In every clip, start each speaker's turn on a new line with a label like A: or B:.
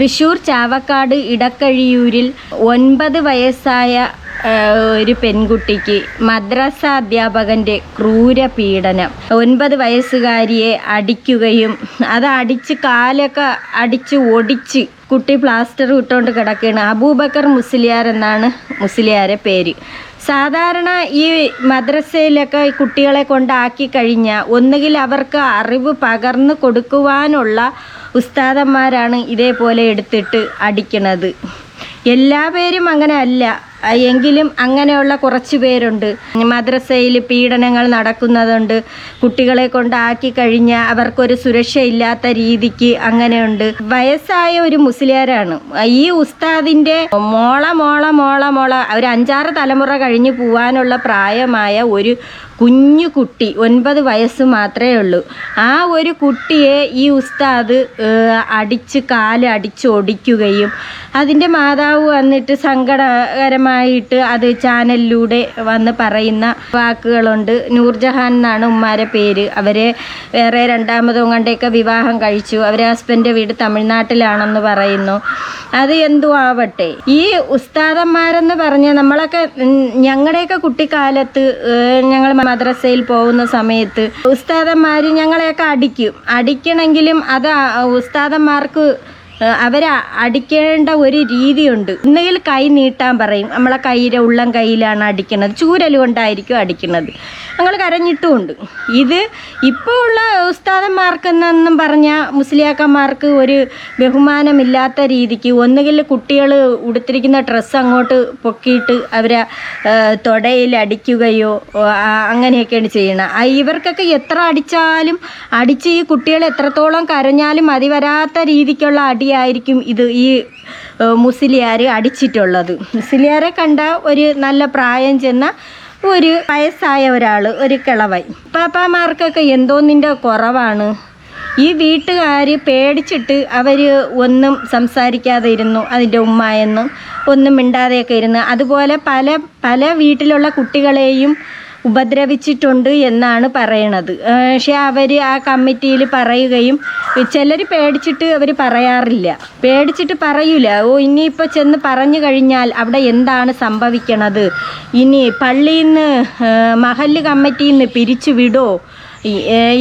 A: തൃശൂർ ചാവക്കാട് ഇടക്കഴിയൂരിൽ ഒൻപത് വയസ്സായ ഒരു പെൺകുട്ടിക്ക് മദ്രസ അധ്യാപകന്റെ ക്രൂര പീഡനം ഒൻപത് വയസ്സുകാരിയെ അടിക്കുകയും അത് അടിച്ച് കാലൊക്കെ അടിച്ച് ഒടിച്ച് കുട്ടി പ്ലാസ്റ്റർ ഇട്ടുകൊണ്ട് കിടക്കുകയാണ്. അബൂബക്കർ മുസ്ലിയാർ എന്നാണ് മുസ്ലിയാരെ പേര്. സാധാരണ ഈ മദ്രസയിലൊക്കെ കുട്ടികളെ കൊണ്ടാക്കി കഴിഞ്ഞാൽ ഒന്നുകിൽ അവർക്ക് അറിവ് പകർന്നു കൊടുക്കുവാനുള്ള ഉസ്താദന്മാരാണ് ഇതേപോലെ എടുത്തിട്ട് അടിക്കണത്. എല്ലാ പേരും അങ്ങനെ അല്ല. എങ്കിലും അങ്ങനെയുള്ള കുറച്ച് പേരുണ്ട്. മദ്രസയിൽ പീഡനങ്ങൾ നടക്കുന്നതുണ്ട്. കുട്ടികളെ കൊണ്ടാക്കി കഴിഞ്ഞാൽ അവർക്കൊരു സുരക്ഷയില്ലാത്ത രീതിക്ക് അങ്ങനെയുണ്ട്. വയസ്സായ ഒരു മുസ്ലിയാരാണ്. ഈ ഉസ്താദിന്റെ മോള മോള മോള മോള ഒരു അഞ്ചാറ് തലമുറ കഴിഞ്ഞ് പോവാനുള്ള പ്രായമായ ഒരു കുഞ്ഞു കുട്ടി ഒൻപത് വയസ്സ് മാത്രമേ ഉള്ളൂ. ആ ഒരു കുട്ടിയെ ഈ ഉസ്താദ് അടിച്ച് കാൽ അടിച്ച് ഒടിക്കുകയും അതിന്റെ മാതാവ് വന്നിട്ട് സങ്കടകരമായിട്ട് അത് ചാനലിലൂടെ വന്ന് പറയുന്ന വാക്കുകളുണ്ട്. നൂർജഹാൻ എന്നാണ് ഉമ്മാരെ പേര്. അവരെ വേറെ രണ്ടാമതും കണ്ടൊക്കെ വിവാഹം കഴിച്ചു. അവരെ ഹസ്ബന്റെ വീട് തമിഴ്നാട്ടിലാണെന്ന് പറയുന്നു. അത് എന്തു ആവട്ടെ ഈ ഉസ്താദന്മാരെന്ന് പറഞ്ഞാൽ നമ്മളൊക്കെ ഞങ്ങളുടെയൊക്കെ കുട്ടിക്കാലത്ത് ഞങ്ങൾ മദ്രസയിൽ പോകുന്ന സമയത്ത് ഉസ്താദന്മാർ ഞങ്ങളെയൊക്കെ അടിക്കും. അടിക്കണമെങ്കിലും അത് ഉസ്താദന്മാർക്ക് അവരെ അടിക്കേണ്ട ഒരു രീതിയുണ്ട്. ഒന്നുകിൽ കൈ നീട്ടാൻ പറയും. നമ്മളെ കയ്യിലെ ഉള്ളം കയ്യിലാണ് അടിക്കുന്നത് ചൂരൽ കൊണ്ടായിരിക്കും അടിക്കുന്നത് ഞങ്ങൾ കരഞ്ഞിട്ടുമുണ്ട്. ഇത് ഇപ്പോൾ ഉള്ള ഉസ്താദന്മാർക്കെന്നും പറഞ്ഞാൽ മുസ്ലിയാക്കന്മാർക്ക് ഒരു ബഹുമാനമില്ലാത്ത രീതിക്ക് ഒന്നുകിൽ കുട്ടികൾ ഉടുത്തിരിക്കുന്ന ഡ്രസ്സ് അങ്ങോട്ട് പൊക്കിയിട്ട് അവരെ തൊടയിൽ അടിക്കുകയോ അങ്ങനെയൊക്കെയാണ് ചെയ്യണം. ഇവർക്കൊക്കെ എത്ര അടിച്ചാലും അടിച്ച് ഈ കുട്ടികൾ എത്രത്തോളം കരഞ്ഞാലും മതി വരാത്ത രീതിക്കുള്ള അടിയായിരിക്കും ഇത് ഈ മുസ്ലിയാർ അടിച്ചിട്ടുള്ളത്. മുസ്ലിയാരെ കണ്ട ഒരു നല്ല പ്രായം ചെന്ന ഒരു വയസ്സായ ഒരാൾ ഒരു കിളവൻ. പാപ്പാമാർക്കൊക്കെ എന്തോന്നിന്റെ കുറവാണ്. ഈ വീട്ടുകാർ പേടിച്ചിട്ട് അവർ ഒന്നും സംസാരിക്കാതെ ഇരുന്നു അതിന്റെ ഉമ്മായെന്നും ഒന്നും മിണ്ടാതെയൊക്കെ ഇരുന്നു. അതുപോലെ പല പല വീട്ടിലുള്ള കുട്ടികളെയും ഉപദ്രവിച്ചിട്ടുണ്ട് എന്നാണ് പറയണത്. പക്ഷെ അവർ ആ കമ്മിറ്റിയിൽ പറയുകയും ചിലർ പേടിച്ചിട്ട് അവർ പറയാറില്ല. പേടിച്ചിട്ട് പറയൂല. ഓ ഇനിയിപ്പോൾ ചെന്ന് പറഞ്ഞു കഴിഞ്ഞാൽ അവിടെ എന്താണ് സംഭവിക്കണത്? ഇനി പള്ളിയിൽ നിന്ന് മഹല്ല് കമ്മിറ്റിയിൽ നിന്ന് പിരിച്ചു വിടോ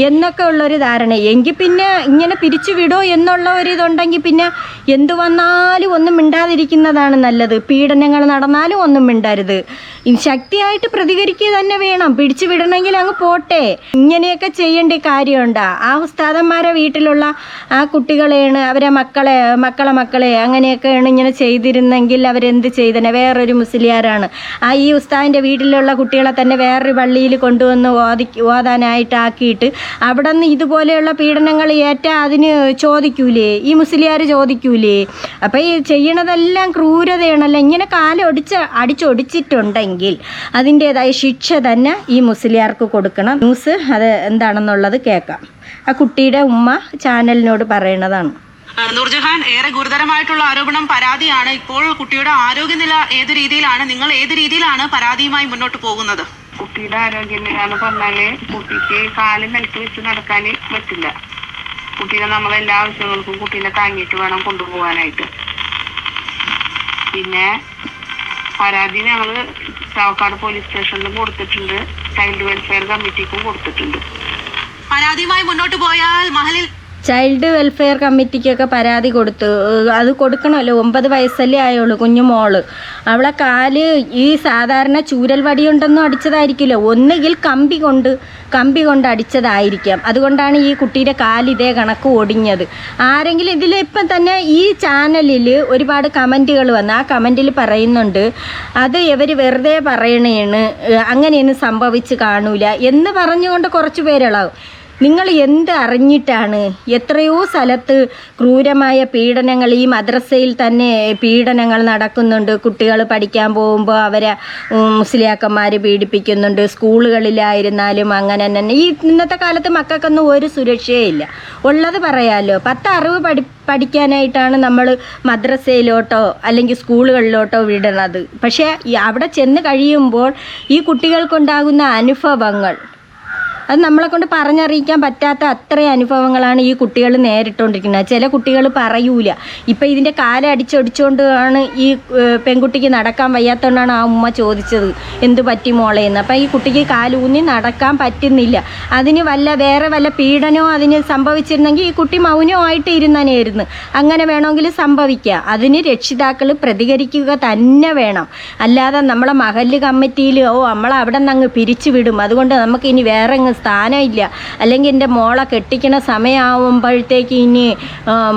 A: എന്നൊക്കെ ഉള്ളൊരു ധാരണ. എങ്കിൽ പിന്നെ ഇങ്ങനെ പിരിച്ചു വിടോ എന്നുള്ള ഒരു ഇതുണ്ടെങ്കിൽ പിന്നെ എന്തു വന്നാലും ഒന്നും മിണ്ടാതിരിക്കുന്നതാണ് നല്ലത്. പീഡനങ്ങൾ നടന്നാലും ഒന്നും മിണ്ടരുത്. ശക്തിയായിട്ട് പ്രതികരിക്കുക തന്നെ വേണം. പിടിച്ചു വിടണമെങ്കിൽ അങ്ങ് പോട്ടെ. ഇങ്ങനെയൊക്കെ ചെയ്യേണ്ട കാര്യമുണ്ട്. ആ ഉസ്താദന്മാരെ വീട്ടിലുള്ള ആ കുട്ടികളെയാണ് അവരെ മക്കളെ മക്കളെ മക്കളെ അങ്ങനെയൊക്കെയാണ് ഇങ്ങനെ ചെയ്തിരുന്നെങ്കിൽ അവരെന്ത് ചെയ്തനെ? വേറൊരു മുസ്ലിയാരാണ്. ആ ഈ ഉസ്താദിന്റെ വീട്ടിലുള്ള കുട്ടികളെ തന്നെ വേറൊരു പള്ളിയിൽ കൊണ്ടുവന്ന് ഓതി ഓതാനായിട്ട് ആക്കിയിട്ട് അവിടെ നിന്ന് ഇതുപോലെയുള്ള പീഡനങ്ങൾ ഏറ്റ അതിന് ചോദിക്കൂലേ? ഈ മുസ്ലിയാർ ചോദിക്കൂലേ? അപ്പോൾ ഈ ചെയ്യണതെല്ലാം ക്രൂരതയാണല്ലോ. ഇങ്ങനെ കാലൊടിച്ച് അടിച്ചൊടിച്ചിട്ടുണ്ടെങ്കിൽ അതിന്റേതായ ശിക്ഷ തന്നെ ഈ മുസ്ലിയാർക്ക് കൊടുക്കണം. ന്യൂസ് അത് എന്താണെന്നുള്ളത് കേൾക്കാം. ആ കുട്ടിയുടെ ഉമ്മ ചാനലിനോട് പറയണതാണ്.
B: നൂർജഹാൻ ഏറെ ഗുരുതരമായിട്ടുള്ള ആരോപണം പരാതിയാണ്. ഇപ്പോൾ കുട്ടിയുടെ ആരോഗ്യനില ഏത് രീതിയിലാണ്? നിങ്ങൾ ഏത് രീതിയിലാണ് പരാതിയുമായി മുന്നോട്ട് പോകുന്നത്?
C: കുട്ടിയുടെ ആരോഗ്യനിലാന്ന് പറഞ്ഞാൽ കുട്ടിക്ക് കാൽ നിലത്ത് വെച്ച് നടക്കാൻ പറ്റില്ല. കുട്ടീനെ നമ്മൾ എല്ലാ ആവശ്യങ്ങൾക്കും കുട്ടീനെ താങ്ങിയിട്ട് വേണം കൊണ്ടുപോകാനായിട്ട്. പിന്നെ പരാതി ഞങ്ങൾ ചാവക്കാട് പോലീസ് സ്റ്റേഷനിലും കൊടുത്തിട്ടുണ്ട്. ചൈൽഡ് വെൽഫെയർ കമ്മിറ്റിക്കും കൊടുത്തിട്ടുണ്ട്.
B: പരാതിയുമായി മുന്നോട്ട് പോയാൽ മഹലിൽ
A: ചൈൽഡ് വെൽഫെയർ കമ്മിറ്റിക്കൊക്കെ പരാതി കൊടുത്തു. അത് കൊടുക്കണമല്ലോ. ഒമ്പത് വയസ്സല്ലേ ആയുള്ളൂ കുഞ്ഞു മോൾ. അവളെ കാൽ ഈ സാധാരണ ചൂരൽ വടിയുണ്ടെന്നും അടിച്ചതായിരിക്കില്ല? ഒന്നുകിൽ കമ്പി കൊണ്ട് കമ്പി കൊണ്ട് അടിച്ചതായിരിക്കാം. അതുകൊണ്ടാണ് ഈ കുട്ടിയുടെ കാൽ ഇതേ കണക്ക് ഒടിഞ്ഞത്. ആരെങ്കിലും ഇതിൽ ഇപ്പം തന്നെ ഈ ചാനലിൽ ഒരുപാട് കമന്റുകൾ വന്നു ആ കമന്റിൽ പറയുന്നുണ്ട് അത് ഇവർ വെറുതെ പറയണേണ്. അങ്ങനെയൊന്നും സംഭവിച്ച് കാണൂല. എന്ന് പറഞ്ഞുകൊണ്ട് കുറച്ച് പേരുള്ളാവും നിങ്ങൾ എന്ത് അറിഞ്ഞിട്ടാണ് എത്രയോ സ്ഥലത്ത് ക്രൂരമായ പീഡനങ്ങൾ ഈ മദ്രസയിൽ തന്നെ പീഡനങ്ങൾ നടക്കുന്നുണ്ട്. കുട്ടികൾ പഠിക്കാൻ പോകുമ്പോൾ അവരെ മുസ്ലിയാക്കന്മാർ പീഡിപ്പിക്കുന്നുണ്ട്. സ്കൂളുകളിലായിരുന്നാലും അങ്ങനെ തന്നെ. ഈ ഇന്നത്തെ കാലത്ത് മക്കൾക്കൊന്നും ഒരു സുരക്ഷയില്ല ഉള്ളത് പറയാമല്ലോ പത്ത് അറിവ് പഠി പഠിക്കാനായിട്ടാണ് നമ്മൾ മദ്രസയിലോട്ടോ അല്ലെങ്കിൽ സ്കൂളുകളിലോട്ടോ വിടുന്നത് പക്ഷേ അവിടെ ചെന്ന് കഴിയുമ്പോൾ ഈ കുട്ടികൾക്കുണ്ടാകുന്ന അനുഭവങ്ങൾ അത് നമ്മളെ കൊണ്ട് പറഞ്ഞറിയിക്കാൻ പറ്റാത്ത അത്രയും അനുഭവങ്ങളാണ് ഈ കുട്ടികൾ നേരിട്ടുകൊണ്ടിരിക്കുന്നത് ചില കുട്ടികൾ പറയൂല. ഇപ്പം ഇതിന്റെ കാലടിച്ചൊടിച്ചുകൊണ്ട് ആണ് ഈ പെൺകുട്ടിക്ക് നടക്കാൻ വയ്യാത്തതുകൊണ്ടാണ് ആ ഉമ്മ ചോദിച്ചത് എന്ത് പറ്റി മോളെ? എന്ന്. അപ്പം ഈ കുട്ടിക്ക് കാലൂന്നി നടക്കാൻ പറ്റുന്നില്ല. അതിന് വല്ല വേറെ വല്ല പീഡനോ അതിന് സംഭവിച്ചിരുന്നെങ്കിൽ ഈ കുട്ടി മൗനമായിട്ട് ഇരുന്നനെയായിരുന്നു അങ്ങനെ വേണമെങ്കിൽ സംഭവിക്കുക അതിന് രക്ഷിതാക്കൾ പ്രതികരിക്കുക തന്നെ വേണം. അല്ലാതെ നമ്മളെ മഹല്ല് കമ്മിറ്റിയിൽ ഓ നമ്മളെ അവിടെ നിന്ന് അങ്ങ് പിരിച്ചു വിടും അതുകൊണ്ട് നമുക്ക് ഇനി വേറെ അങ്ങ് സ്ഥാനമില്ല. അല്ലെങ്കിൽ എന്റെ മോളെ കെട്ടിക്കണ സമയമാവുമ്പോഴത്തേക്ക് ഇനി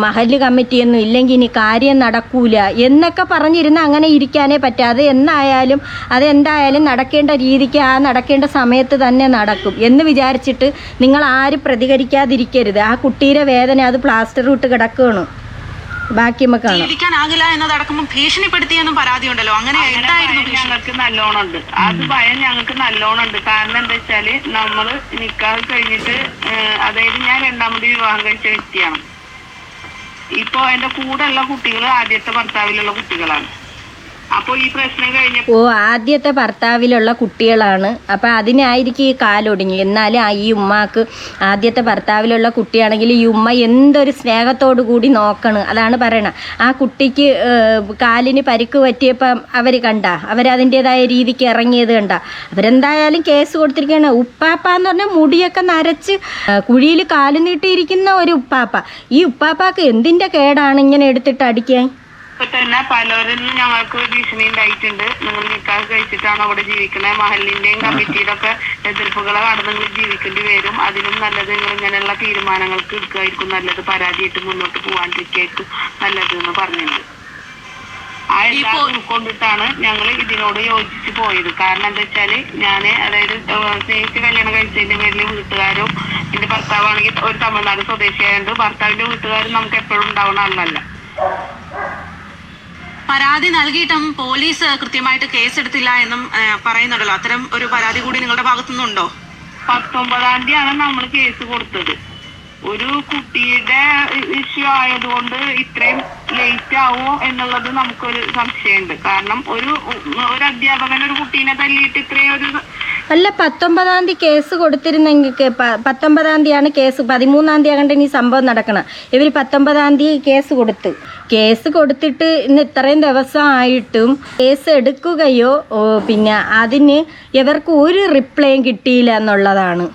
A: മഹൽ കമ്മിറ്റിയൊന്നും ഇല്ലെങ്കിൽ ഇനി കാര്യം നടക്കൂല. എന്നൊക്കെ പറഞ്ഞിരുന്ന് അങ്ങനെ ഇരിക്കാനേ പറ്റാതെ എന്നായാലും അതെന്തായാലും നടക്കേണ്ട രീതിക്ക് ആ നടക്കേണ്ട സമയത്ത് തന്നെ നടക്കും എന്ന് വിചാരിച്ചിട്ട് നിങ്ങൾ ആരും പ്രതികരിക്കാതിരിക്കരുത്. ആ കുട്ടിയുടെ വേദന അത് പ്ലാസ്റ്റർ ഇട്ട് കിടക്കുകയാണ്. ബാക്കി നമുക്ക് കാണാം.
B: ജീവിക്കാനാകില്ല എന്നതടക്കം ഭീഷണിപ്പെടുത്തിയെന്നും പരാതിയുണ്ടല്ലോ. അങ്ങനെ എന്തായിരുന്നു
C: ഞങ്ങൾക്ക് നല്ലോണം ഉണ്ട് അത് ഭയം ഞങ്ങൾക്ക് നല്ലോണം ഉണ്ട് കാരണം എന്താ വെച്ചാൽ നമ്മൾ നിക്കാഹ് കഴിഞ്ഞിട്ട് അതായത് ഞാൻ രണ്ടാമത് വിവാഹം കഴിച്ച വ്യക്തിയാണ്. ഇപ്പൊ എന്റെ കൂടെ ഉള്ള കുട്ടികൾ ആദ്യത്തെ ഭർത്താവിലുള്ള കുട്ടികളാണ്. അപ്പൊ ഈ പ്രശ്നം
A: ഓ ആദ്യത്തെ ഭർത്താവിലുള്ള കുട്ടികളാണ്. അപ്പം അതിനായിരിക്കും ഈ കാലൊടുങ്ങി എന്നാലും ആ ഈ ഉമ്മാക്ക് ആദ്യത്തെ ഭർത്താവിലുള്ള കുട്ടിയാണെങ്കിൽ ഈ ഉമ്മ എന്തൊരു സ്നേഹത്തോടു കൂടി നോക്കണം. അതാണ് പറയണത് ആ കുട്ടിക്ക് കാലിന് പരിക്ക് പറ്റിയപ്പം അവർ കണ്ട. അവരതിന്റെതായ രീതിക്ക് ഇറങ്ങിയത് കണ്ട. അവരെന്തായാലും കേസ് കൊടുത്തിരിക്കുകയാണ്. ഉപ്പാപ്പ എന്ന് പറഞ്ഞാൽ മുടിയൊക്കെ നരച്ച് കുഴിയിൽ കാലു നീട്ടിയിരിക്കുന്ന ഒരു ഉപ്പാപ്പ. ഈ ഉപ്പാപ്പാക്ക് എന്തിന്റെ കേടാണ് ഇങ്ങനെ എടുത്തിട്ട് അടിക്കാൻ?
C: ഇപ്പൊ തന്നെ പലരിൽ നിന്നും ഞങ്ങൾക്ക് ഭീഷണി ഉണ്ടായിട്ടുണ്ട്. നിങ്ങൾ നിക്കാഹ് കഴിച്ചിട്ടാണ് അവിടെ ജീവിക്കുന്നത് മഹലിന്റെയും കമ്മിറ്റിയുടെ ഒക്കെ എതിർപ്പുകളെ കടന്ന് നിങ്ങൾ ജീവിക്കേണ്ടി വരും. അതിലും നല്ലത് നിങ്ങൾ ഇങ്ങനെയുള്ള തീരുമാനങ്ങൾക്ക് എടുക്കുകയായിരിക്കും നല്ലത് പരാതിയായിട്ട് മുന്നോട്ട് പോകാണ്ടിരിക്കുകയായിരിക്കും നല്ലത് എന്ന് പറഞ്ഞിട്ടുണ്ട്. ആ എല്ലാം ഉൾക്കൊണ്ടിട്ടാണ് ഞങ്ങൾ ഇതിനോട് യോജിച്ച് പോയത്. കാരണം എന്താ വെച്ചാൽ ഞാൻ അതായത് സ്നേഹിച്ച് കല്യാണം കഴിച്ചതിന്റെ പേരിൽ വീട്ടുകാരും എന്റെ ഭർത്താവാണെങ്കിൽ ഒരു തമിഴ്നാട് സ്വദേശിയായതുകൊണ്ട് ഭർത്താവിന്റെ വീട്ടുകാരും നമുക്ക് എപ്പോഴും ഉണ്ടാവുന്ന ആളല്ല.
B: പരാതി നൽകിയിട്ടും പോലീസ് കൃത്യമായിട്ട് കേസെടുത്തില്ല എന്നും പറയുന്നുണ്ടല്ലോ. അത്തരം ഒരു പരാതി കൂടി നിങ്ങളുടെ ഭാഗത്തുനിന്നുണ്ടോ?
C: പത്തൊമ്പതാം തീയതിയാണ് നമ്മൾ കേസ് കൊടുത്തത്. ഒരു കുട്ടിയുടെ ഇഷ്യൂ ആയതുകൊണ്ട് ഇത്രയും ലേറ്റ് ആവുമോ എന്നുള്ളത് നമുക്കൊരു സംശയമുണ്ട്. കാരണം ഒരു ഒരു അധ്യാപകൻ ഒരു കുട്ടീനെ തല്ലിയിട്ട് ഇത്രയും ഒരു
A: അല്ല പത്തൊമ്പതാം തീയതി കേസ് കൊടുത്തിരുന്നെങ്കിൽ പത്തൊമ്പതാം തീയതിയാണ് കേസ് പതിമൂന്നാം തീയതി ആകണ്ട ഈ സംഭവം നടക്കണം. ഇവർ പത്തൊമ്പതാം തീയതി കേസ് കൊടുത്ത്. കേസ് കൊടുത്തിട്ട് ഇന്ന് ഇത്രയും ദിവസമായിട്ടും കേസ് എടുക്കുകയോ പിന്നെ അതിന് ഇവർക്ക് ഒരു റിപ്ലൈയും കിട്ടിയില്ല എന്നുള്ളതാണ്.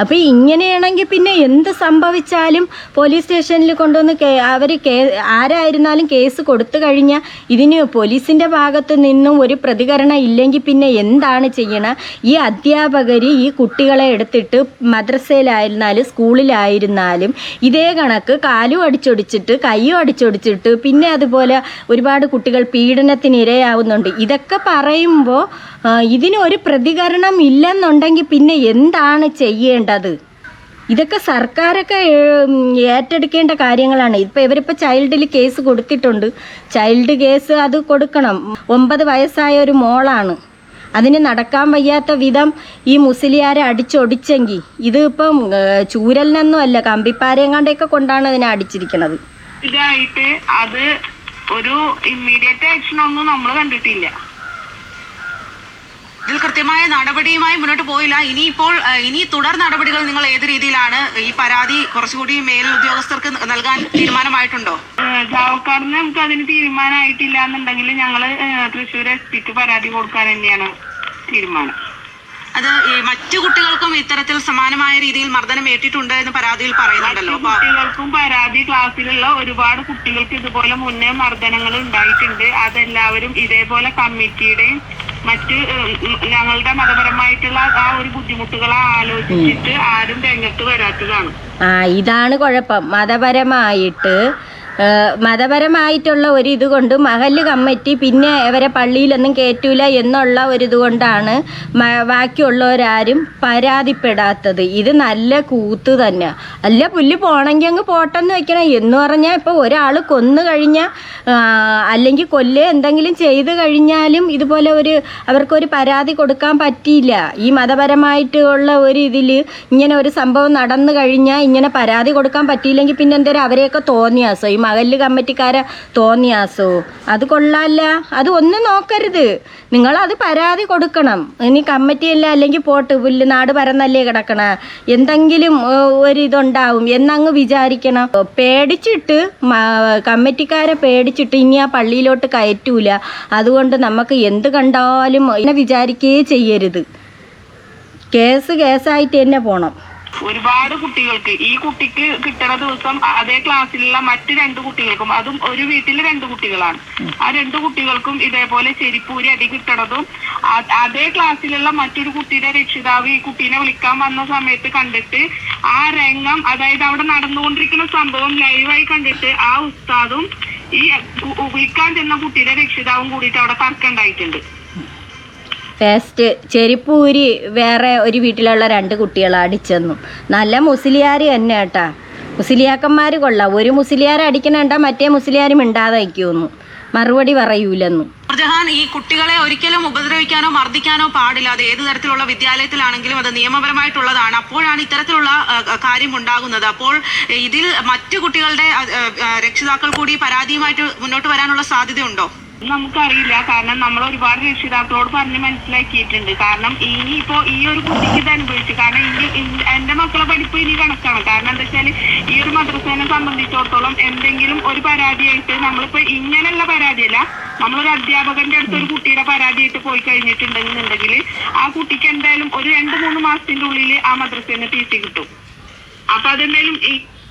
A: അപ്പോൾ ഇങ്ങനെയാണെങ്കിൽ പിന്നെ എന്ത് സംഭവിച്ചാലും പോലീസ് സ്റ്റേഷനിൽ കൊണ്ടുവന്ന് അവർ കേ ആരായിരുന്നാലും കേസ് കൊടുത്തു കഴിഞ്ഞാൽ ഇതിന് പോലീസിന്റെ ഭാഗത്ത് നിന്നും ഒരു പ്രതികരണം ഇല്ലെങ്കിൽ പിന്നെ എന്താണ് ചെയ്യണം? ഈ അധ്യാപകർ ഈ കുട്ടികളെ എടുത്തിട്ട് മദ്രസയിലായിരുന്നാലും സ്കൂളിലായിരുന്നാലും ഇതേ കണക്ക് കാലും അടിച്ചൊടിച്ചിട്ട് കൈയും അടിച്ചൊടിച്ചിട്ട് പിന്നെ അതുപോലെ ഒരുപാട് കുട്ടികൾ പീഡനത്തിന് ഇരയാവുന്നുണ്ട് ഇതൊക്കെ പറയുമ്പോൾ ഇതിന് ഒരു പ്രതികരണം ഇല്ലെന്നുണ്ടെങ്കിൽ പിന്നെ എന്താണ് ചെയ്യേണ്ടത്? ഇതൊക്കെ സർക്കാരൊക്കെ ഏറ്റെടുക്കേണ്ട കാര്യങ്ങളാണ്. ഇപ്പം ഇവരിപ്പോൾ ചൈൽഡിൽ കേസ് കൊടുത്തിട്ടുണ്ട്. ചൈൽഡ് കേസ് അത് കൊടുക്കണം. ഒമ്പത് വയസ്സായ ഒരു മോളാണ്. അതിന് നടക്കാൻ വയ്യാത്ത വിധം ഈ മുസ്ലിയാരെ അടിച്ചൊടിച്ചെങ്കിൽ ഇത് ഇപ്പം ചൂരലിനൊന്നും അല്ല കണ്ടൊക്കെ കൊണ്ടാണ് അതിനെ അടിച്ചിരിക്കുന്നത്
C: ഇതായിട്ട് അത് ഒരു ഇമ്മീഡിയറ്റ് ആക്ഷൻ ഒന്നും നമ്മൾ കണ്ടിട്ടില്ല.
B: ഇതിൽ കൃത്യമായ നടപടിയുമായി മുന്നോട്ട് പോയില്ല. ഇനിയിപ്പോൾ ഇപ്പോൾ ഇനി തുടർ നടപടികൾ നിങ്ങൾ ഏത് രീതിയിലാണ് ഈ പരാതി കുറച്ചുകൂടി മേൽ ഉദ്യോഗസ്ഥർക്ക് നൽകാൻ തീരുമാനമായിട്ടുണ്ടോ?
C: ചാവക്കാടിന് നമുക്ക് അതിന് തീരുമാനമായിട്ടില്ല എന്നുണ്ടെങ്കിൽ ഞങ്ങൾ തൃശ്ശൂർ എസ് പിക്ക് പരാതി കൊടുക്കാൻ തന്നെയാണ് തീരുമാനം.
B: അത് മറ്റു കുട്ടികൾക്കും ഇത്തരത്തിൽ സമാനമായ രീതിയിൽ മർദ്ദനം ഏറ്റിട്ടുണ്ട് എന്ന് പരാതിയിൽ പറയുന്നുണ്ടല്ലോ.
C: കുട്ടികൾക്കും പരാതി ക്ലാസ്സിലുള്ള ഒരുപാട് കുട്ടികൾക്ക് ഇതുപോലെ മുന്നേ മർദ്ദനങ്ങൾ ഉണ്ടായിട്ടുണ്ട്. അതെല്ലാവരും ഇതേപോലെ കമ്മിറ്റിയുടെയും മറ്റ് ഞങ്ങളുടെ മതപരമായിട്ടുള്ള ആ ഒരു ബുദ്ധിമുട്ടുകൾ ആലോചിച്ചിട്ട് ആരും രംഗത്ത് വരാത്തതാണ്.
A: ആ ഇതാണ് കുഴപ്പം. മതപരമായിട്ട് മതപരമായിട്ടുള്ള ഒരു ഇത് കൊണ്ട് മഹല്ല് കമ്മിറ്റി പിന്നെ അവരെ പള്ളിയിലൊന്നും കയറ്റൂല എന്നുള്ള ഒരു ഇതുകൊണ്ടാണ് ബാക്കിയുള്ളവരാരും പരാതിപ്പെടാത്തത്. ഇത് നല്ല കൂത്ത് തന്നെ. അല്ല പുല്ല് പോണെങ്കിൽ അങ്ങ് പോട്ടെന്ന് വെക്കണം. എന്ന് പറഞ്ഞാൽ ഇപ്പോൾ ഒരാൾ കൊന്നു കഴിഞ്ഞാൽ അല്ലെങ്കിൽ കൊല്ലേ എന്തെങ്കിലും ചെയ്ത് കഴിഞ്ഞാലും ഇതുപോലെ ഒരു അവർക്കൊരു പരാതി കൊടുക്കാൻ പറ്റിയില്ല. ഈ മതപരമായിട്ടുള്ള ഒരു ഇതിൽ ഇങ്ങനെ ഒരു സംഭവം നടന്നു കഴിഞ്ഞാൽ ഇങ്ങനെ പരാതി കൊടുക്കാൻ പറ്റിയില്ലെങ്കിൽ പിന്നെ എന്തേലും അവരെയൊക്കെ തോന്നിയാസോ ഈ മകൽ കമ്മിറ്റിക്കാരെ തോന്നിയാസോ? അത് കൊള്ളാല്ല. അത് ഒന്നും നോക്കരുത്. നിങ്ങളത് പരാതി കൊടുക്കണം. ഇനി കമ്മിറ്റിയല്ല? അല്ലെങ്കിൽ പോട്ട് പുല്ല് നാട് പരന്നല്ലേ കിടക്കണ? എന്തെങ്കിലും ഒരിതുണ്ടാവും. എന്നങ്ങ് വിചാരിക്കണം. പേടിച്ചിട്ട് കമ്മിറ്റിക്കാരെ പേടിച്ചിട്ട് ഇനി ആ പള്ളിയിലോട്ട് കയറ്റൂല. അതുകൊണ്ട് നമുക്ക് എന്ത് കണ്ടാലും ഇങ്ങനെ വിചാരിക്കുകയേ ചെയ്യരുത്. കേസ് കേസായിട്ട് തന്നെ പോണം.
C: ഒരുപാട് കുട്ടികൾക്ക് ഈ കുട്ടിക്ക് കിട്ടണ ദിവസം അതേ ക്ലാസ്സിലുള്ള മറ്റു രണ്ട് കുട്ടികൾക്കും അതും ഒരു വീട്ടിൽ രണ്ട് കുട്ടികളാണ്. ആ രണ്ട് കുട്ടികൾക്കും ഇതേപോലെ ചെരിപ്പൂരി അടി കിട്ടണതും അതേ ക്ലാസ്സിലുള്ള മറ്റൊരു കുട്ടിയുടെ രക്ഷിതാവ് ഈ കുട്ടീനെ വിളിക്കാൻ വന്ന സമയത്ത് കണ്ടിട്ട് ആ രംഗം അതായത് അവിടെ നടന്നുകൊണ്ടിരിക്കുന്ന സംഭവം ലൈവായി കണ്ടിട്ട് ആ ഉസ്താദും ഈ വിളിക്കാൻ ചെന്ന കുട്ടിയുടെ രക്ഷിതാവും കൂടിയിട്ട് അവിടെ തർക്കം ഉണ്ടായിട്ടുണ്ട്.
A: പേസ്റ്റ് ചെരിപ്പൂരി വേറെ ഒരു വീട്ടിലുള്ള രണ്ട് കുട്ടികളെ അടിച്ചെന്നു. നല്ല മുസ്ലിയാർ തന്നെ കേട്ടാ. മുസ്ലിയാക്കന്മാർ കൊള്ളാം. ഒരു മുസ്ലിയാർ അടിക്കണണ്ട മറ്റേ മുസ്ലിയാർ മിണ്ടാതെ അയക്കുമെന്നു മറുപടി പറയൂലെന്നു.
B: നൂർജഹാൻ ഈ കുട്ടികളെ ഒരിക്കലും ഉപദ്രവിക്കാനോ മർദ്ദിക്കാനോ പാടില്ല. അത് ഏത് തരത്തിലുള്ള വിദ്യാലയത്തിലാണെങ്കിലും അത് നിയമപരമായിട്ടുള്ളതാണ്. അപ്പോഴാണ് ഇത്തരത്തിലുള്ള കാര്യം ഉണ്ടാകുന്നത്. അപ്പോൾ ഇതിൽ മറ്റു കുട്ടികളുടെ രക്ഷിതാക്കൾ കൂടി പരാതിയുമായിട്ട് മുന്നോട്ട് വരാനുള്ള സാധ്യതയുണ്ടോ?
C: നമുക്കറിയില്ല. കാരണം നമ്മൾ ഒരുപാട് രക്ഷിതാക്കളോട് പറഞ്ഞ് മനസ്സിലാക്കിയിട്ടുണ്ട്. കാരണം ഇനി ഇപ്പോ ഈ ഒരു കുട്ടിക്ക് ഇത് അനുഭവിച്ചു. കാരണം ഇനി എന്റെ മക്കളെ പഠിപ്പ് ഇനി കണക്കാണ്. കാരണം എന്താ വെച്ചാൽ ഈ ഒരു മദ്രസേനെ സംബന്ധിച്ചിടത്തോളം എന്തെങ്കിലും ഒരു പരാതിയായിട്ട് നമ്മളിപ്പോ ഇങ്ങനെയുള്ള പരാതിയല്ല. നമ്മളൊരു അധ്യാപകന്റെ അടുത്ത് ഒരു കുട്ടിയുടെ പരാതിയായിട്ട് പോയി കഴിഞ്ഞിട്ടുണ്ടെന്നുണ്ടെങ്കിൽ ആ കുട്ടിക്ക് എന്തായാലും ഒരു രണ്ട് മൂന്ന് മാസത്തിന്റെ ഉള്ളിൽ ആ മദ്രസേനെ ടി സി കിട്ടും. അപ്പൊ അതെന്തായാലും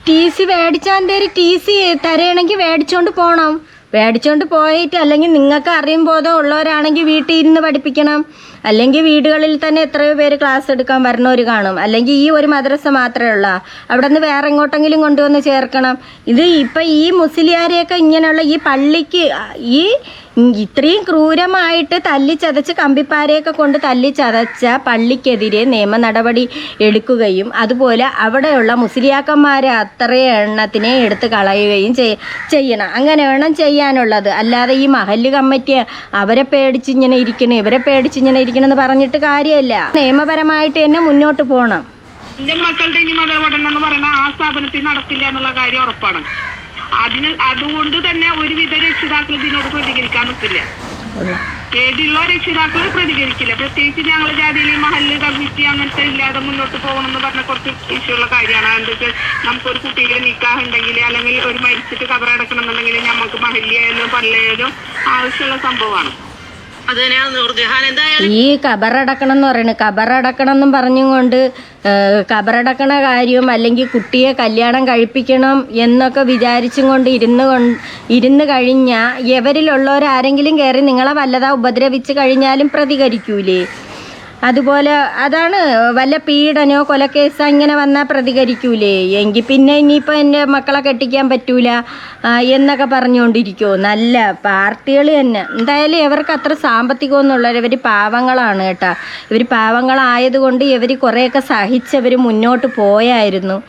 A: ടി സി മേടിച്ചാൽ ടി സി തരണെങ്കിൽ മേടിച്ചോണ്ട് പോകണം മേടിച്ചോണ്ട് പോയിട്ട് അല്ലെങ്കിൽ നിങ്ങൾക്ക് അറിയും ബോധം ഉള്ളവരാണെങ്കിൽ വീട്ടിൽ ഇരുന്ന് പഠിപ്പിക്കണം. അല്ലെങ്കിൽ വീടുകളിൽ തന്നെ എത്രയോ പേര് ക്ലാസ് എടുക്കാൻ വരണവർ കാണും. അല്ലെങ്കിൽ ഈ ഒരു മദ്രസ മാത്രമേ ഉള്ളൂ. അവിടെ നിന്ന് വേറെ എങ്ങോട്ടെങ്കിലും കൊണ്ടുവന്ന് ചേർക്കണം. ഇത് ഇപ്പം ഈ മുസ്ലിയാരെയൊക്കെ ഇങ്ങനെയുള്ള ഈ പള്ളിക്ക് ഈ ഇത്രയും ക്രൂരമായിട്ട് തല്ലിച്ചതച്ച് കമ്പിപ്പാരയൊക്കെ കൊണ്ട് തല്ലിച്ചതച്ച പള്ളിക്കെതിരെ നിയമ നടപടി എടുക്കുകയും അതുപോലെ അവിടെയുള്ള മുസ്ലിയാക്കന്മാരെ അത്രയും എണ്ണത്തിനെ എടുത്ത് കളയുകയും ചെയ്യണം. അങ്ങനെ വേണം ചെയ്യാനുള്ളത്. അല്ലാതെ ഈ മഹല്ല് കമ്മിറ്റി അവരെ പേടിച്ച് ഇങ്ങനെ ഇരിക്കണം ഇവരെ പേടിച്ച് ഇങ്ങനെ ഇരിക്കണം എന്ന് പറഞ്ഞിട്ട് കാര്യമല്ല. നിയമപരമായിട്ട് തന്നെ മുന്നോട്ട് പോകണം
C: എന്റെ മക്കളുടെ ഇനി മത പഠനം എന്ന് പറയുന്ന ആ സ്ഥാപനത്തിൽ നടക്കില്ല എന്നുള്ള കാര്യം ഉറപ്പാണ്. അതിന് അതുകൊണ്ട് തന്നെ ഒരുവിധ രക്ഷിതാക്കൾ ഇതിനോട് പ്രതികരിക്കാൻ നിൽക്കില്ല പേടിയുള്ള രക്ഷിതാക്കൾ പ്രതികരിക്കില്ല. പ്രത്യേകിച്ച് ഞങ്ങൾ ജാതിയിൽ മഹല്ല് കമ്മിറ്റി അങ്ങനത്തെ ഇല്ലാതെ മുന്നോട്ട് പോകണം എന്ന് പറഞ്ഞ കുറച്ച് ഇഷ്യൂള്ള കാര്യമാണ്. എന്താ നമുക്കൊരു കുട്ടിയുടെ നിക്കാഹ് ഉണ്ടെങ്കിൽ അല്ലെങ്കിൽ ഒരു മരിച്ചിട്ട് കബറടക്കണം എന്നുണ്ടെങ്കിൽ നമുക്ക് മഹല്ലിയായാലും പള്ളിയായാലും ആവശ്യമുള്ള സംഭവമാണ്.
A: ഈ കബറടക്കണം എന്ന് പറയുന്നത് കബറടക്കണം എന്നും പറഞ്ഞുകൊണ്ട് കബറടക്കണ കാര്യവും അല്ലെങ്കിൽ കുട്ടിയെ കല്യാണം കഴിപ്പിക്കണം എന്നൊക്കെ വിചാരിച്ചും കൊണ്ട് ഇരുന്ന് ഇരുന്ന് കഴിഞ്ഞാൽ ഇവരിലുള്ളവരാരെങ്കിലും കയറി നിങ്ങളെ വല്ലതാ ഉപദ്രവിച്ച് കഴിഞ്ഞാലും പ്രതികരിക്കൂലേ? അതുപോലെ അതാണ് വല്ല പീഡനോ കൊലക്കേസോ ഇങ്ങനെ വന്നാൽ പ്രതികരിക്കൂലേ? എങ്കിൽ പിന്നെ ഇനിയിപ്പോൾ എന്റെ മക്കളെ കെട്ടിക്കാൻ പറ്റൂല എന്നൊക്കെ പറഞ്ഞുകൊണ്ടിരിക്കുമോ നല്ല പാർട്ടികൾ തന്നെ. എന്തായാലും ഇവർക്ക് അത്ര സാമ്പത്തികമൊന്നുള്ളവർ ഇവർ പാവങ്ങളാണ് കേട്ടോ. ഇവർ പാവങ്ങളായതുകൊണ്ട് ഇവർ കുറേയൊക്കെ സഹിച്ചവർ മുന്നോട്ട് പോയായിരുന്നു.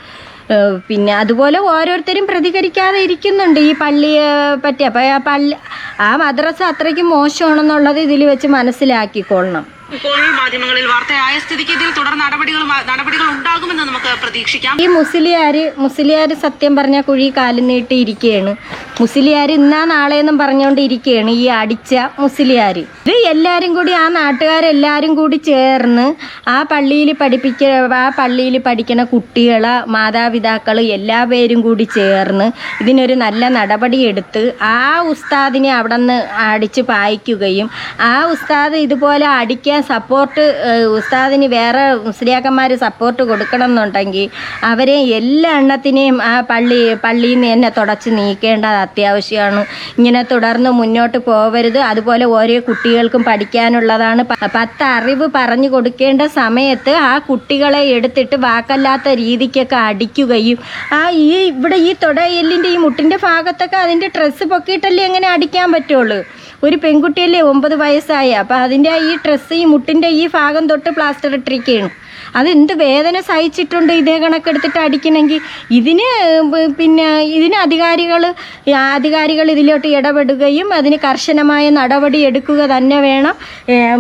A: പിന്നെ അതുപോലെ ഓരോരുത്തരും പ്രതികരിക്കാതെ ഇരിക്കുന്നുണ്ട് ഈ പള്ളിയെ പറ്റി. അപ്പോൾ ആ പള്ളി ആ മദ്രസ അത്രയ്ക്ക് മോശമാണെന്നുള്ളത് ഇതിൽ വെച്ച് മനസ്സിലാക്കിക്കൊള്ളണം.
B: ഇപ്പോൾ മാധ്യമങ്ങളിൽ വാർത്തയായ സ്ഥിതിക്ക് ഇതിൽ തുടർ നടപടികൾ നടപടികൾ ഉണ്ടാകുമെന്ന് നമുക്ക് പ്രതീക്ഷിക്കാം.
A: ഈ മുസ്ലിയാര് മുസ്ലിയാര് സത്യം പറഞ്ഞ കുഴി കാലം നീട്ടി ഇരിക്കുകയാണ്. മുസ്ലിയാർ ഇന്നാ നാളെയെന്നും പറഞ്ഞുകൊണ്ട് ഇരിക്കുകയാണ് ഈ അടിച്ച മുസ്ലിയാർ ഇത് എല്ലാവരും കൂടി ആ നാട്ടുകാരെല്ലാവരും കൂടി ചേർന്ന് ആ പള്ളിയിൽ പഠിപ്പിക്ക ആ പള്ളിയിൽ പഠിക്കുന്ന കുട്ടികളെ മാതാപിതാക്കൾ എല്ലാ പേരും കൂടി ചേർന്ന് ഇതിനൊരു നല്ല നടപടി എടുത്ത് ആ ഉസ്താദിനെ അവിടെ നിന്ന് അടിച്ച് പായിക്കുകയും ആ ഉസ്താദ് ഇതുപോലെ അടിക്കാൻ സപ്പോർട്ട് ഉസ്താദിന് വേറെ മുസ്ലിയാക്കന്മാർ സപ്പോർട്ട് കൊടുക്കണം എന്നുണ്ടെങ്കിൽ അവരെ എല്ലാ എണ്ണത്തിനെയും ആ പള്ളി പള്ളിയിൽ നിന്ന് തന്നെ തുടച്ച് നീക്കേണ്ടത് അത്യാവശ്യമാണ്. ഇങ്ങനെ തുടർന്ന് മുന്നോട്ട് പോവരുത്. അതുപോലെ ഓരോ കുട്ടികൾക്കും പഠിക്കാനുള്ളതാണ്. പത്ത് അറിവ് പറഞ്ഞു കൊടുക്കേണ്ട സമയത്ത് ആ കുട്ടികളെ എടുത്തിട്ട് വാക്കല്ലാത്ത രീതിക്കൊക്കെ അടിക്കുകയും ആ ഈ ഇവിടെ ഈ തുടയെല്ലിന്റെ ഈ മുട്ടിന്റെ ഭാഗത്തൊക്കെ അതിന്റെ ഡ്രസ്സ് പൊക്കിയിട്ടല്ലേ എങ്ങനെ അടിക്കാൻ പറ്റുള്ളൂ? ഒരു പെൺകുട്ടിയല്ലേ ഒമ്പത് വയസ്സായ? അപ്പം അതിന്റെ ഈ ഡ്രസ്സ് ഈ മുട്ടിന്റെ ഈ ഭാഗം തൊട്ട് പ്ലാസ്റ്റർ ഇട്ടിരിക്കുകയാണ്. അത് എന്ത് വേദന സഹിച്ചിട്ടുണ്ട് ഇതേ കണക്കെടുത്തിട്ട് അടിക്കണമെങ്കിൽ? ഇതിന് പിന്നെ ഇതിന് അധികാരികൾ അധികാരികൾ ഇതിലോട്ട് ഇടപെടുകയും അതിന് കർശനമായ നടപടി എടുക്കുക തന്നെ വേണം.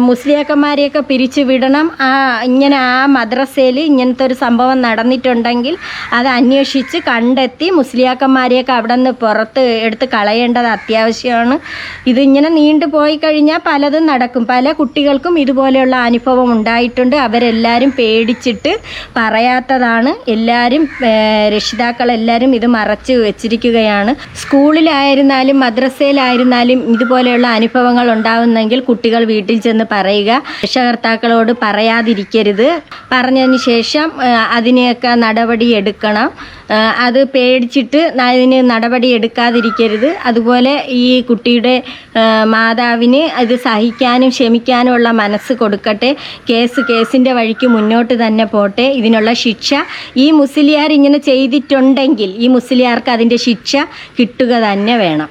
A: മുസ്ലിയക്കന്മാരെയൊക്കെ പിരിച്ചു വിടണം. ആ ഇങ്ങനെ ആ മദ്രസയിൽ ഇങ്ങനത്തെ ഒരു സംഭവം നടന്നിട്ടുണ്ടെങ്കിൽ അത് അന്വേഷിച്ച് കണ്ടെത്തി മുസ്ലിയാക്കന്മാരെയൊക്കെ അവിടെ നിന്ന് പുറത്ത് എടുത്ത് കളയേണ്ടത് അത്യാവശ്യമാണ്. ഇതിങ്ങനെ നീണ്ടു പോയി കഴിഞ്ഞാൽ പലതും നടക്കും. പല കുട്ടികൾക്കും ഇതുപോലെയുള്ള അനുഭവം ഉണ്ടായിട്ടുണ്ട്. അവരെല്ലാവരും പേടിച്ചിട്ട് പറയാത്തതാണ്. എല്ലാവരും രക്ഷിതാക്കളെല്ലാവരും ഇത് മറച്ച് വെച്ചിരിക്കുകയാണ്. സ്കൂളിലായിരുന്നാലും മദ്രസയിലായിരുന്നാലും ഇതുപോലെയുള്ള അനുഭവങ്ങൾ ഉണ്ടാവുന്നെങ്കിൽ കുട്ടികൾ വീട്ടിൽ ചെന്ന് പറയുക. രക്ഷകർത്താക്കളോട് പറയാതിരിക്കരുത്. പറഞ്ഞതിന് ശേഷം അതിനെയൊക്കെ നടപടി എടുക്കണം അത് പേടിച്ചിട്ട് അതിന് നടപടി എടുക്കാതിരിക്കരുത്. അതുപോലെ ഈ കുട്ടിയുടെ മാതാവിന് അത് സഹിക്കാനും ക്ഷമിക്കാനുമുള്ള മനസ്സ് കൊടുക്കട്ടെ. കേസ് കേസിന്റെ വഴിക്ക് മുന്നോട്ട് തന്നെ പോട്ടെ. ഇതിനുള്ള ശിക്ഷ ഈ മുസ്ലിയാർ ഇങ്ങനെ ചെയ്തിട്ടുണ്ടെങ്കിൽ ഈ മുസ്ലിയാർക്ക് അതിന്റെ ശിക്ഷ കിട്ടുക തന്നെ വേണം.